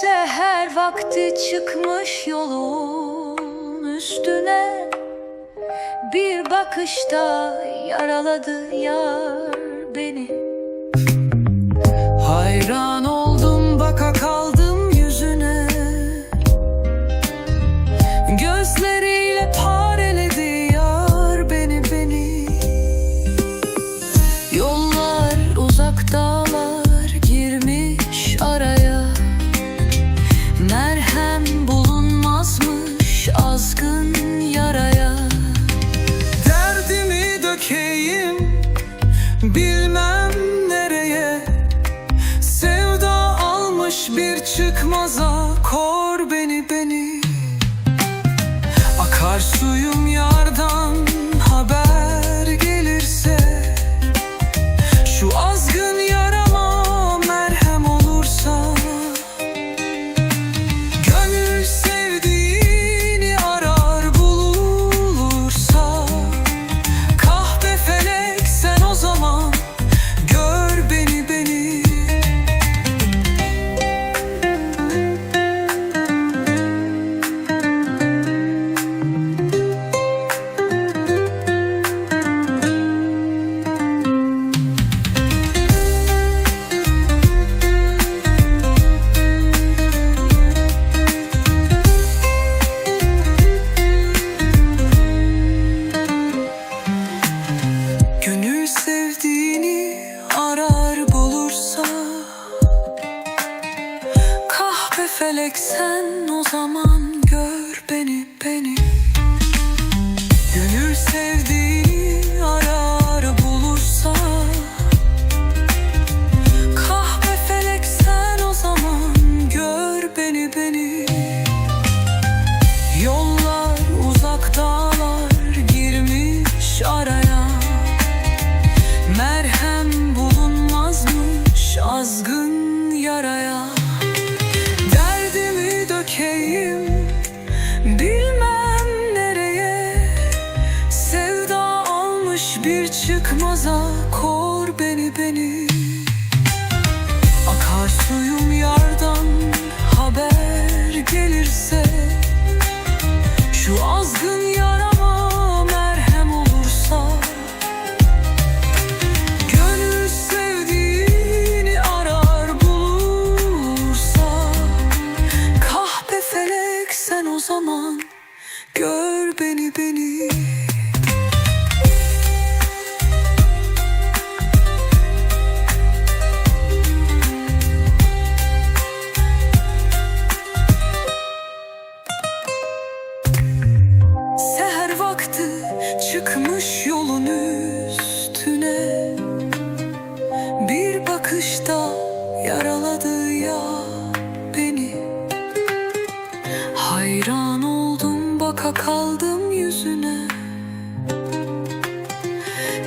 Seher vakti çıkmış yolun üstüne. Bir bakışta yaraladı yar beni. Hayran oldum çıkmaza kor beni beni. Akar suyum felek sen o zaman gör beni beni. Gönül sevdiğini bir çıkmaza kor beni beni. Akar suyum yardan haber gelirse Şu azgın yarama merhem olursa Gönül sevdiğini arar bulursa Kahpe felek sen o zaman gör beni beni kaldım yüzüne.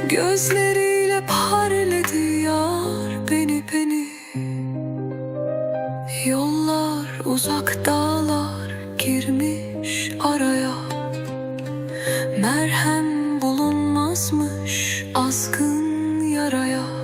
Gözleriyle parledi yar beni beni. Yollar uzak dağlar girmiş araya. Merhem bulunmazmış azgın yaraya